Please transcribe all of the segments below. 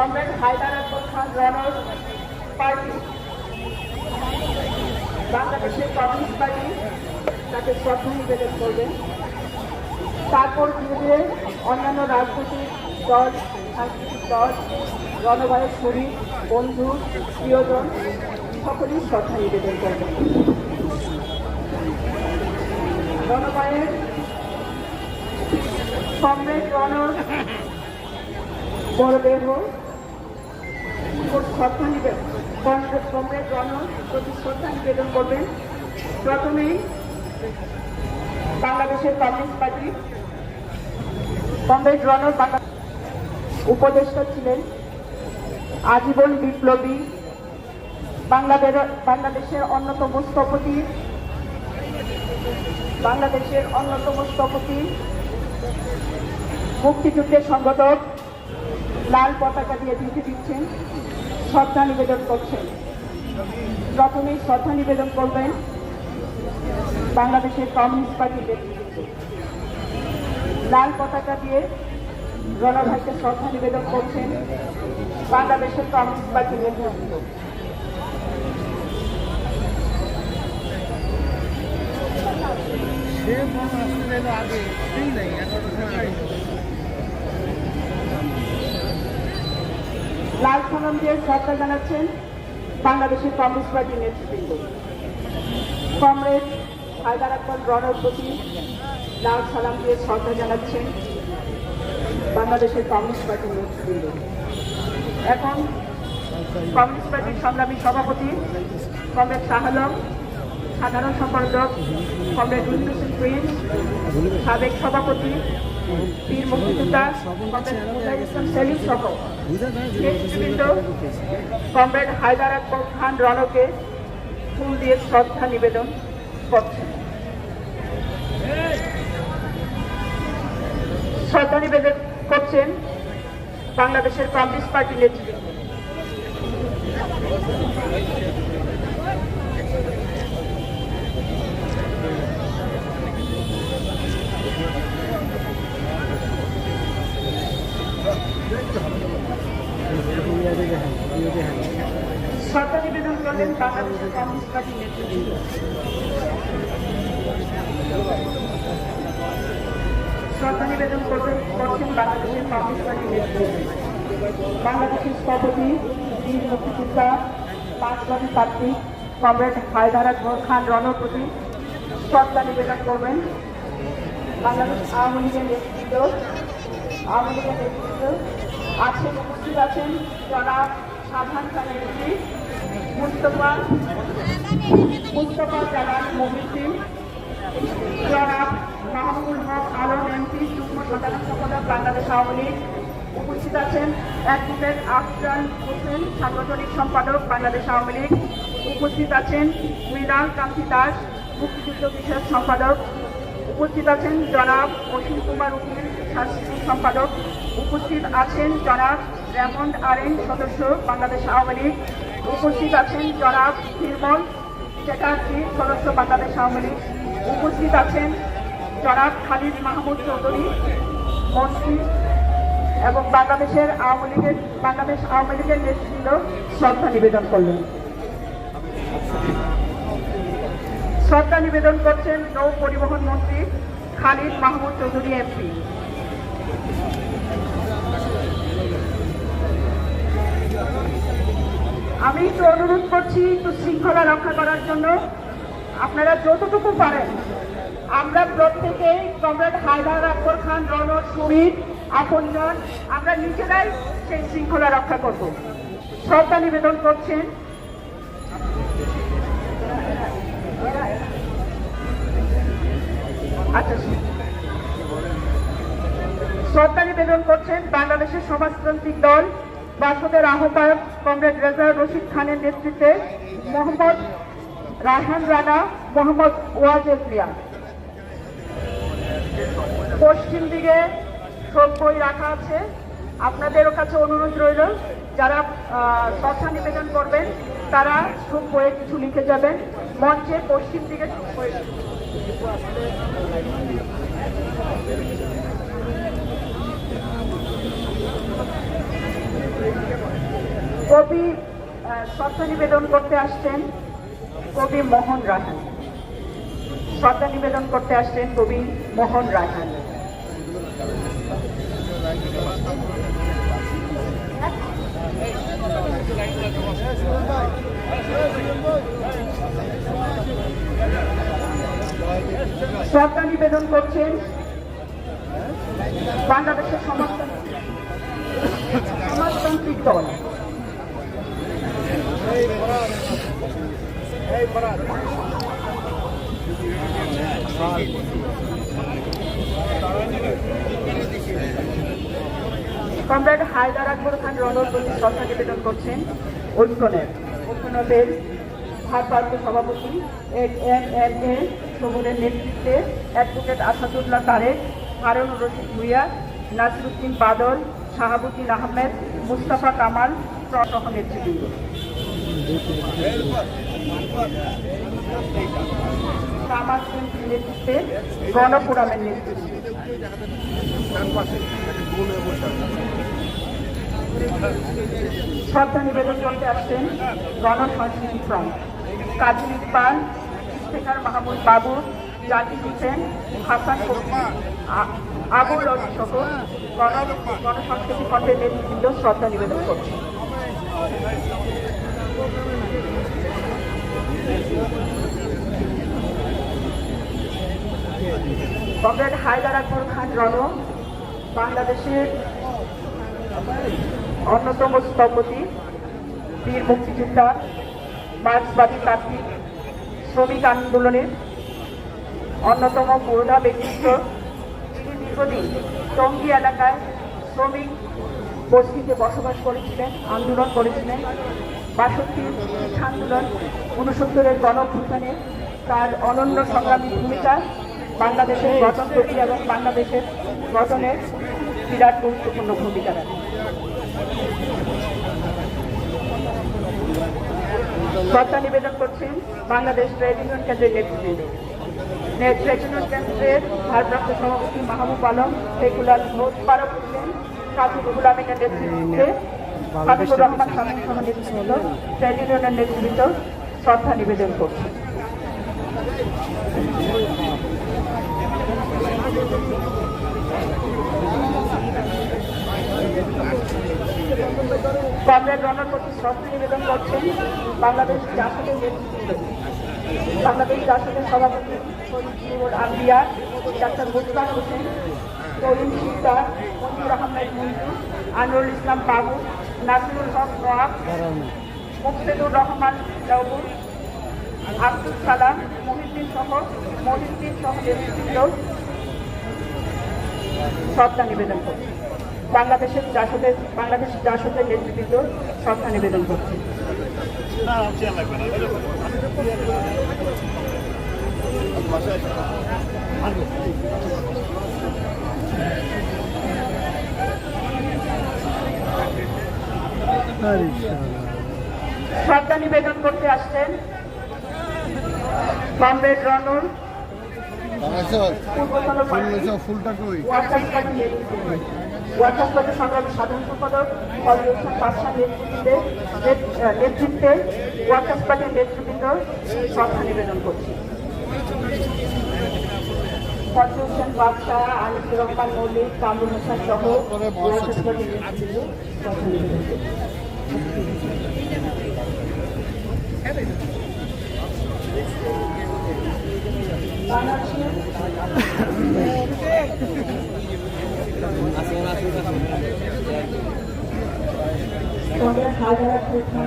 Comrade Haider Akbar Khan রনর party. বাংলাদেশের communist party তাকে শ্রদ্ধা নিবেদন করবেন তারপর ধীরে অন্যান্য রাজনৈতিক দল, সাংস্কৃতিক দল রণবায়ের শরীর বন্ধু, প্রিয়জন, সকলেই শ্রদ্ধা নিবেদন করবেন রণবায়ের কমরেড রণর বড়দেহ শ্রদ্ধা নিবেদন কমরেড কমরেড রণর প্রতি শ্রদ্ধা নিবেদন করবেন। প্রথমেই বাংলাদেশের কমিউনিস্ট পার্টি কমরেড রণর উপদেষ্টা ছিলেন আজীবন বিপ্লবী বাংলাদেশ বাংলাদেশের অন্যতম স্থপতি। বাংলাদেশের অন্যতম স্থপতি, মুক্তিযুদ্ধের সংগঠক, লাল পতাকা দিয়ে দিতে দিচ্ছেন। শ্রদ্ধা নিবেদন করছেন। প্রথমেই শ্রদ্ধা নিবেদন করবেন বাংলাদেশের কমিউনিস্ট পার্টির নেতৃত্ব লাল পতাকা দিয়ে রণভাইকে শ্রদ্ধা নিবেদন করছেন বাংলাদেশের কমিউনিস্ট পার্টির নেতৃত্ব আগে নেই এগারোটার লাল সালাম দিয়ে শ্রদ্ধা জানাচ্ছেন বাংলাদেশের কমিউনিস্ট পার্টির নেতৃবৃন্দ। কমরেড হায়দার আকবর রণর প্রতি লাল সালাম দিয়ে শ্রদ্ধা জানাচ্ছেন বাংলাদেশের কমিউনিস্ট পার্টির নেতৃবৃন্দ। এখন কংগ্রেস পার্টির সংগ্রামী সভাপতি কমরেড শাহ আলম, সাধারণ সম্পাদক কমরেড উইন্দু সিং সাবেক সভাপতি বীর মুক্তিযোদ্ধা মুজাহিদ ইসলাম সেলিম সহ। নেতৃবৃন্দ কমরেড হায়দার আকবর খান রণকে ফুল দিয়ে শ্রদ্ধা নিবেদন করছেন। শ্রদ্ধা নিবেদন করছেন বাংলাদেশের কমিউনিস্ট পার্টি নেতৃবৃন্দ। শ্রদ্ধা নিবেদন করলেন বাংলাদেশের কমিউনিস্ট পার্টি নেতৃবৃন্দ শ্রদ্ধা নিবেদন করবেন করছেন বাংলাদেশের কমিউনিস্ট বাংলাদেশের স্থপতি বীর মুক্তিযোদ্ধা, পাঁচবাদী প্রার্থী কমরেড হায়দার আকবর খান রণর প্রতি শ্রদ্ধা নিবেদন করবেন। বাংলাদেশ আওয়ামী লীগের নেতৃত্ব, আওয়ামী লীগের নেতৃত্ব আছেন, উপস্থিত আছেন জনাব সাধারণ খানের মুস্তফা মুস্তফা জালাল মহিউদ্দিন জনাব মাহমুদুল হক আলম এমপি, যুগ্ম সাধারণ সম্পাদক বাংলাদেশ আওয়ামী লীগ। উপস্থিত আছেন অ্যাডভোকেট আফজাল হোসেন, সাংগঠনিক সম্পাদক বাংলাদেশ আওয়ামী লীগ। উপস্থিত আছেন মৃণাল কান্তি দাস, মুক্তিযুদ্ধ বিষয়ক সম্পাদক। উপস্থিত আছেন জনাব অসীম কুমার উকিল সাংস্কৃতিক সম্পাদক। উপস্থিত আছেন জনাব রেমন্ড আরেন, সদস্য বাংলাদেশ আওয়ামী লীগ। উপস্থিত আছেন জনাব নির্মল চ্যাটার্জি, সদস্য বাংলাদেশ আওয়ামী লীগ। উপস্থিত আছেন জনাব খালিদ মাহমুদ চৌধুরী, মন্ত্রী এবং বাংলাদেশের আওয়ামী লীগের, বাংলাদেশ আওয়ামী লীগের নেতৃত্ব শ্রদ্ধা নিবেদন করলেন। শ্রদ্ধা নিবেদন করছেন নৌ পরিবহন মন্ত্রী খালিদ মাহমুদ চৌধুরী, এমপি। একটু অনুরোধ করছি একটু শৃঙ্খলা রক্ষা করার জন্য। আপনারা যতটুকু পারেন, আমরা প্রত্যেকে কমরেড হায়দার আকবর খান, রনর শরীর আপনজন আমরা নিজেরাই সেই শৃঙ্খলা রক্ষা করব। শ্রদ্ধা নিবেদন করছেন। আচ্ছা শ্রদ্ধা নিবেদন করছেন বাংলাদেশের সমাজতান্ত্রিক দল। বাসদের আহ্বায়ক কমরেড রেজার রশিদ খানের নেতৃত্বে মোহাম্মদ রায়হান রানা, মোহাম্মদ ওয়াজেদ মিয়া পশ্চিম দিকে সব বই রাখা আছে। আপনাদেরও কাছে অনুরোধ রইল, যারা শ্রদ্ধা নিবেদন করবেন, তারা সব বইয়ে কিছু লিখে যাবেন। মঞ্চে পশ্চিম দিকে সব বই। কবি শ্রদ্ধা নিবেদন করতে আসছেন কবি মোহন রাহান শ্রদ্ধা নিবেদন করতে আসছেন কবি মোহন রায়হান। শ্রদ্ধা নিবেদন করছেন বাংলাদেশের সমাজ- সমাজতান্ত্রিক দল। কমরেড হায়দার আকবর খান রনর প্রতি শ্রদ্ধা নিবেদন করছেন ঐক্যনের ঐক্যনদের ভারপ্রাপ্ত সভাপতি এম এম এ সবুরের নেতৃত্বে অ্যাডভোকেট আসাদুল্লাহ তারেক, হারুন রশিদ ভুইয়া, নাসিরুদ্দিন বাদল, শাহাবুদ্দিন আহমেদ, মুস্তাফা কামাল সহ নেতৃবৃন্দ। নেতৃত্বে শ্রদ্ধা নিবেদন করতে আসছেন গণসংস্কৃতি ফ্রন্ট কাজী ইকবাল ইফতেখার মাহমুদ বাবু জাকির হোসেন হাসান আবুল অলি সহ গণ গণসংস্কৃতি ফ্রন্টের নেতৃবৃন্দ শ্রদ্ধা নিবেদন করছে। কমরেড হায়দার আকবর খান রণ, বাংলাদেশের অন্যতম স্থপতি বীর মুক্তিযোদ্ধা মার্ক্সবাদী তাত্ত্বিক, শ্রমিক আন্দোলনের অন্যতম পুরোধা ব্যক্তিত্ব। তিনি দীর্ঘদিন টঙ্গী এলাকায় শ্রমিক বস্তিতে বসবাস করেছিলেন, আন্দোলন করেছিলেন। বাষট্টি আন্দোলন উনসত্তরের গণভূতানে তার অনন্য সংগ্রামী ভূমিকা বাংলাদেশের গঠন প্রক্রিয়া এবং বাংলাদেশের গঠনের বিরাট গুরুত্বপূর্ণ ভূমিকা রাখে। শ্রদ্ধা নিবেদন করছেন বাংলাদেশ ট্রেড ইউনিয়ন কেন্দ্রের নেতৃবৃন্দ। নে- ট্রেড ইউনিয়ন কেন্দ্রের ভারপ্রাপ্ত সভাপতি মাহবুব আলম শেখুলাল ঘোষ পারক হোসেন কাজী রুহুল আমিনের নেতৃত্বে। হাবিবুর রহমান স্বামী সহ নেতৃবৃন্দ ট্রেড ইউনিয়নের নেতৃবৃন্দ শ্রদ্ধা নিবেদন করছে। কমরেড রণর প্রতি শ্রদ্ধা নিবেদন করছেন বাংলাদেশ জাসদের বাংলাদেশ জাসদের সভাপতি আম্বিয়া, ডাক্তার মুস্তাক হোসেন, তরুণ সিকদার মঞ্জুর আহমেদ মঞ্জু আনোয়ার ইসলাম বাবু, নাসিরুল হক মুকসেদুর রহমান লবুর আব্দুল সালাম, মহিউদ্দিন সহ মহিউদ্দিন সহ শ্রদ্ধা নিবেদন করছে। বাংলাদেশের জাসদের বাংলাদেশ জাসদের নেতৃবৃন্দ শ্রদ্ধা নিবেদন করছে। শ্রদ্ধা নিবেদন করতে আসছেন। কমরেড রনর ফুলটা কই? ওয়ার্কার্স সংগ্রামী সাধারণ সম্পাদক ফজলুল বাদশাহ নেতৃত্বে নেতৃত্বে ওয়ার্কার্স পার্টির নেতৃবৃন্দ শ্রদ্ধা নিবেদন করছি। ফজলুল হোসেন বাদশাহ আনিসুর রহমান মল্লিক কামরুল হোসেন সহ ওয়ার্কার্স পার্টির নেতৃবৃন্দ শ্রদ্ধা নিবেদন করছি। বাংলাদেশের কংগ্রেস হাজার প্রধান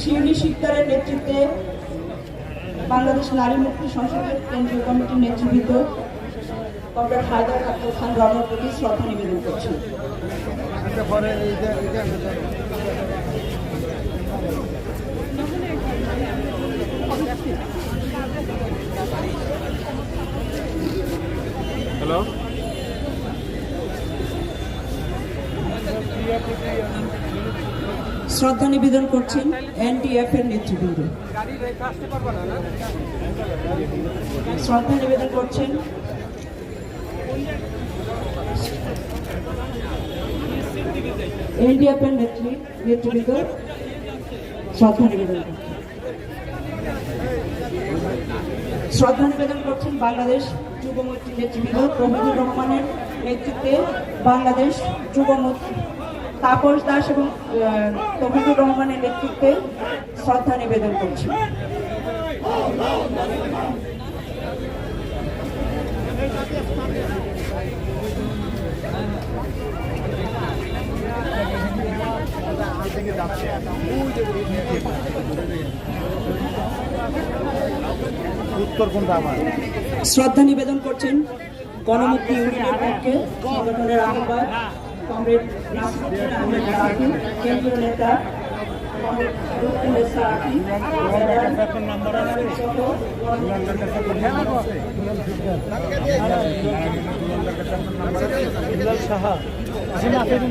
শিউলি শিকদারের নেতৃত্বে বাংলাদেশ নারী মুক্তি সংসদের কেন্দ্রীয় কমিটির নেতৃবৃন্দ কমরেড হায়দার আব্দুল খান রনের প্রতি শ্রদ্ধা নিবেদন এইটা হ্যালো শ্রদ্ধা নিবেদন করছেন এনডিএফ এর নেতৃবৃন্দ। শ্রদ্ধা নিবেদন করছেন এনডিএফ এর নেতৃবৃন্দ। শ্রদ্ধা নিবেদন করছেন। শ্রদ্ধা নিবেদন করছেন বাংলাদেশ যুবমৈত্রী নেতৃবৃন্দ প্রমোদুর রহমানের নেতৃত্বে বাংলাদেশ যুবমৈত্রী তাপস দাস এবং তফিকুর রহমানের নেতৃত্বে শ্রদ্ধা নিবেদন করছি। উত্তর কোনটা আমার? শ্রদ্ধা নিবেদন করছেন গণমুক্তি ইউনিয়নের পক্ষে সংগঠনের আহ্বায়ক কমরেড নাসিরুদ্দিন আহমেদ রাফি, কেন্দ্রীয় নেতা কমরেড ইসলাম আকি, সহ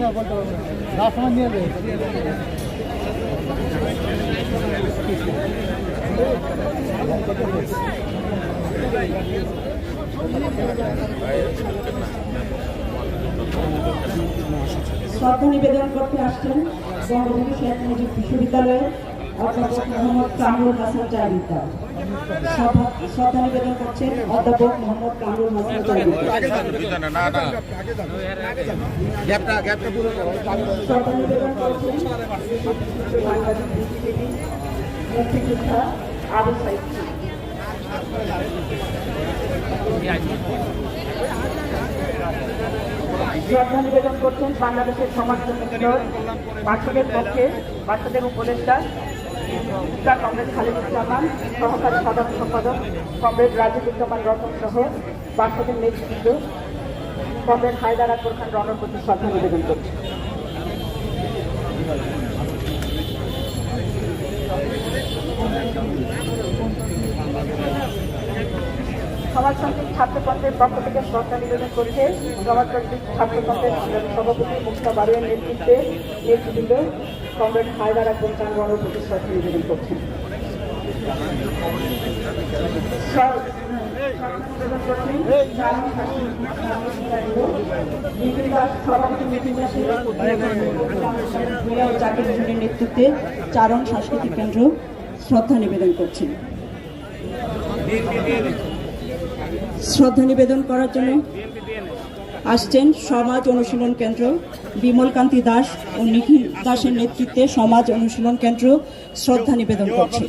না বলতে পারব দশ মান নিয়ে যাবে শ্রদ্ধা নিবেদন করতে আসছেন বঙ্গবন্ধু শেখ মুজিব বিশ্ববিদ্যালয়ের অধ্যাপক মোহাম্মদ কামরুল হাসান চারিতা শ্রদ্ধা নিবেদন করছেন অধ্যাপক মোহাম্মদ কামরুল হাসান শ্রদ্ধা নিবেদন করছেন মুক্তিযোদ্ধা আবু সাইদ। শ্রদ্ধা নিবেদন করছেন বাংলাদেশের সমাজ বাচ্চাদের পক্ষে বাচ্চাদের উপদেষ্টা কংগ্রেস কমরেড খালিদুজ্জামান সহকারী সাধারণ সম্পাদক কংগ্রেস রাজীব রাজিদুজ্জামান রতন সহ বাচ্চাদের নেতৃত্ব কংগ্রেস হায়দার আকবর খান রণর প্রতি শ্রদ্ধা নিবেদন করছে সমাজতান্ত্রিক ছাত্রপন্থের পক্ষ থেকে শ্রদ্ধা নিবেদন করছে। সমাজতান্ত্রিক ছাত্রপন্থের সংগ্রামী সভাপতি মুক্তা বারুয়ের নেতৃত্বে নেতৃবৃন্দ কমরেড হায়দার আকবর খান প্রতি শ্রদ্ধা নিবেদন করছেন। নেতৃত্বে চারণ সাংস্কৃতিক কেন্দ্র শ্রদ্ধা নিবেদন করছেন। শ্রদ্ধা নিবেদন করার জন্য আসছেন সমাজ অনুশীলন কেন্দ্র বিমলকান্তি দাস ও নিখিল দাসের নেতৃত্বে সমাজ অনুশীলন কেন্দ্র শ্রদ্ধা নিবেদন করছে।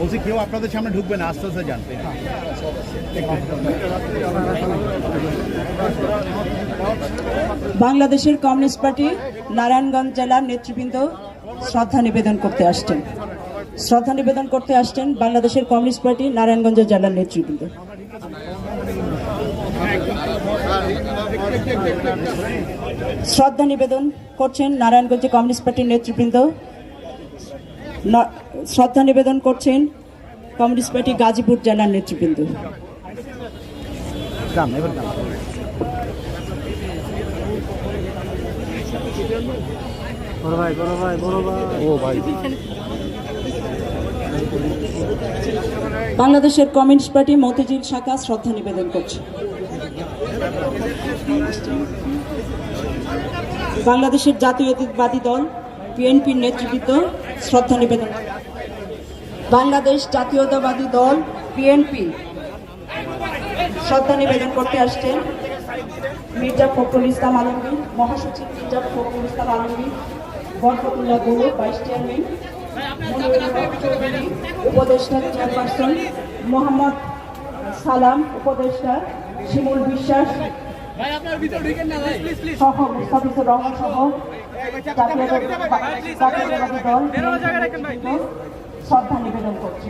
বলছি কেউ আপনাদের সামনে ঢুকবে না আস্তে আস্তে জানতে বাংলাদেশের কমিউনিস্ট পার্টি নারায়ণগঞ্জ জেলার নেতৃবৃন্দ শ্রদ্ধা নিবেদন করতে আসছেন। শ্রদ্ধা নিবেদন করতে আসছেন বাংলাদেশের কমিউনিস্ট পার্টি নারায়ণগঞ্জ জেলার নেতৃবৃন্দ। শ্রদ্ধা নিবেদন করছেন নারায়ণগঞ্জে কমিউনিস্ট পার্টির নেতৃবৃন্দ। ন- শ্রদ্ধা নিবেদন করছেন কমিউনিস্ট পার্টি গাজীপুর জেলার নেতৃবৃন্দ। যান এবার যান বড় ভাই বড় ভাই বড় ভাই। ও ভাই। বাংলাদেশের কমিউনিস্ট পার্টি মতিঝিল শাখা শ্রদ্ধা নিবেদন করছে। বাংলাদেশের জাতীয়তাবাদী দল, বিএনপির নেতৃবৃন্দ, শ্রদ্ধা নিবেদন। বাংলাদেশ জাতীয়তাবাদী দল, বিএনপি, শ্রদ্ধা নিবেদন করতে আসছেন মির্জা ফখরুল ইসলাম আলমগীর, মহাসচিব মির্জা ফখরুল ইসলাম আলমগীর, বরকতুল্লাহ গৌরব ভাইস চেয়ারম্যান। উপদেষ্টা চেয়ারপারসন মোহাম্মদ সালাম উপদেষ্টা শিমুল বিশ্বাস, সহ মুস্তাফিজুর রহমান সহ শ্রদ্ধা নিবেদন করছি।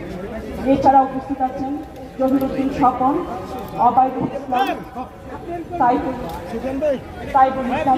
এছাড়া উপস্থিত আছেন জহিরুদ্দিন স্বপন অবায়দুল ইসলাম, সাইফুল সাইফুল ইসলাম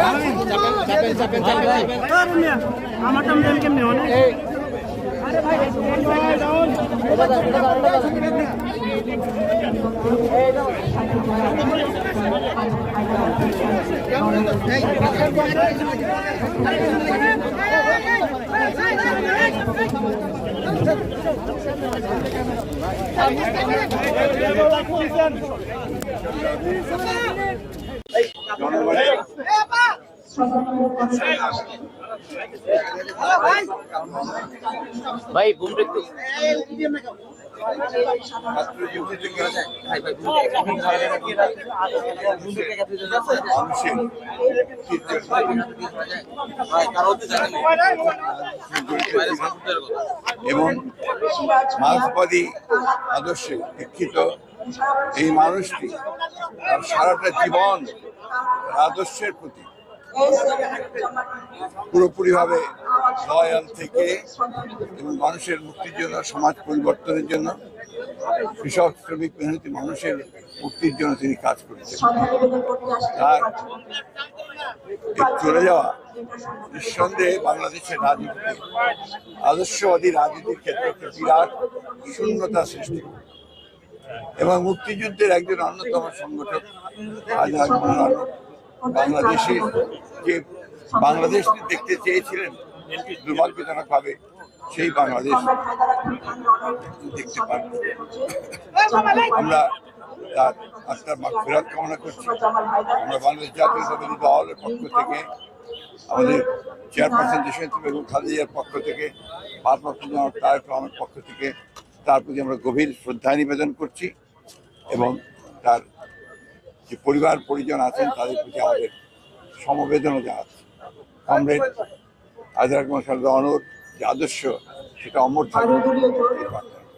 শ্রদ্ধা নিবেদন করেন শ্রদ্ধা নিবেদন করেন ভাই বুমরে একটু। এবং মার্ক্সবাদী আদর্শে দীক্ষিত এই মানুষটি সারাটা জীবন আদর্শের প্রতি পুরোপুরিভাবে লয়াল থেকে এবং মানুষের মুক্তির জন্য, সমাজ পরিবর্তনের জন্য, কৃষক, শ্রমিক, মেহনতি মানুষের মুক্তির জন্য তিনি কাজ করেছেন তার চলে যাওয়া নিঃসন্দেহে বাংলাদেশের রাজনীতিতে আদর্শবাদী রাজনীতির ক্ষেত্রে একটা বিরাট শূন্যতা সৃষ্টি। এবং মুক্তিযুদ্ধের একজন অন্যতম সংগঠক আজাদ মনোয়ার বাংলাদেশের যে বাংলাদেশ দেখতে চেয়েছিলেন দুর্ভাগ্যজনক ভাবে সেই বাংলাদেশ দেখতে পান। আমরা তার আত্মার ফেরত কামনা করছি। আমরা বাংলাদেশ জাতীয়তাবাদী দলের পক্ষ থেকে, আমাদের চেয়ারপারসন দেশনেত্রী বেগম খালেদার পক্ষ থেকে, ভারপ্রাপ্ত তারেক রহমানের পক্ষ থেকে, তার প্রতি আমরা গভীর শ্রদ্ধা নিবেদন করছি এবং তার যে পরিবার পরিজন আছেন তাদের প্রতি আমাদের সমবেদনা জানাচ্ছি। কমরেড আজরাক মশাল অনর যে আদর্শ সেটা অমর থাকবে।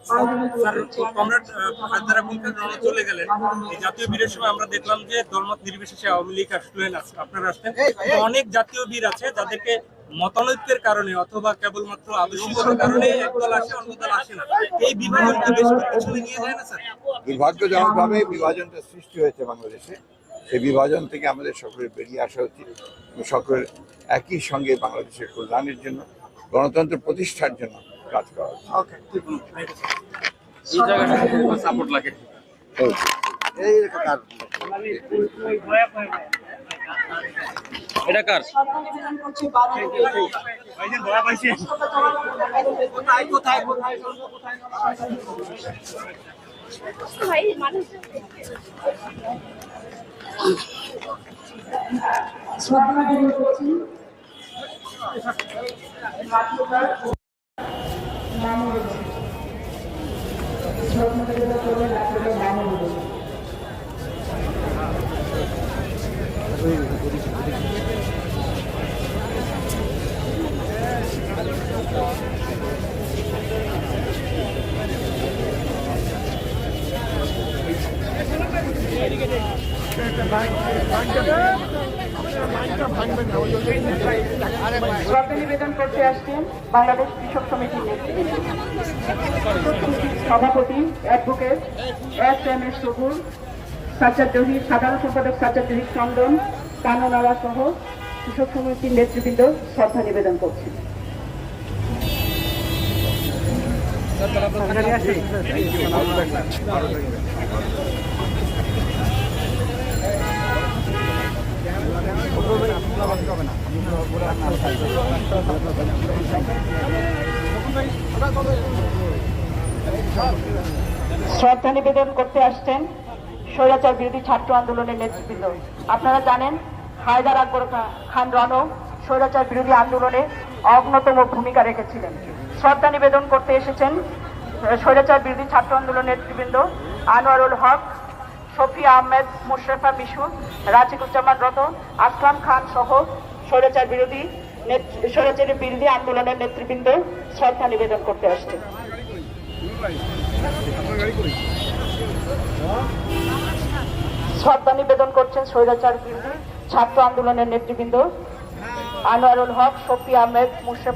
স্যার কমরেড হায়দারা বলতেন রওনা চলে গেলেন। এই জাতীয় বীরের সময় আমরা দেখলাম যে দলমত নির্বিশেষে আওয়ামী লীগ আসলেন আপনারা আসলেন অনেক জাতীয় বীর আছে যাদেরকে মতানৈক্যের কারণে অথবা কেবলমাত্র আদর্শিকতার কারণে একদল আসে অন্য দল আসে না। এই বিভাজনকে বেশ পিছনে নিয়ে যায় না স্যার? দুর্ভাগ্যজনকভাবে বিভাজনটা সৃষ্টি হয়েছে বাংলাদেশে। সেই বিভাজন থেকে আমাদের সকলের বেরিয়ে আসা উচিত সকলের একই সঙ্গে বাংলাদেশের কল্যাণের জন্য গণতন্ত্র প্রতিষ্ঠার জন্য কাজ করা উচিত এই জায়গাটা সাপোর্ট লাগে। এটা কার। শ্রদ্ধা নিবেদন করছি বাংলাদেশ কোথায় কোথায়? কোথায় শ্রদ্ধা নিবেদন করবেন ডাক্তার মামুনুল শ্রদ্ধা নিবেদন করতে আসছেন বাংলাদেশ কৃষক সমিতির সভাপতি, অ্যাডভোকেট এস এম এস সাধারণ সম্পাদক সাজ্জাদ চন্দন কাননারা সহ কৃষক সমিতির নেতৃবৃন্দ শ্রদ্ধা নিবেদন করছেন শ্রদ্ধা নিবেদন করতে আসছেন স্বৈরাচার বিরোধী ছাত্র আন্দোলনের নেতৃবৃন্দ। আপনারা জানেন, হায়দার আকবর খান রণ স্বৈরাচার বিরোধী আন্দোলনে অগ্নতম ভূমিকা রেখেছিলেন। শ্রদ্ধা নিবেদন করতে এসেছেন স্বৈরাচার বিরোধী ছাত্র আন্দোলনের নেতৃবৃন্দ আনোয়ারুল হক। শফি আহমেদ, মুশরাফা মিশু রাজিকুজ্জামান রতন আসলাম খান সহ স্বৈরাচার বিরোধী নেত- স্বৈরাচার বিরোধী আন্দোলনের নেতৃবৃন্দ শ্রদ্ধা নিবেদন করতে আসছে। শ্রদ্ধা নিবেদন করছেন স্বৈরাচার বিরোধী ছাত্র আন্দোলনের নেতৃবৃন্দ আনোয়ারুল হক শফি আহমেদ, মুশরাফ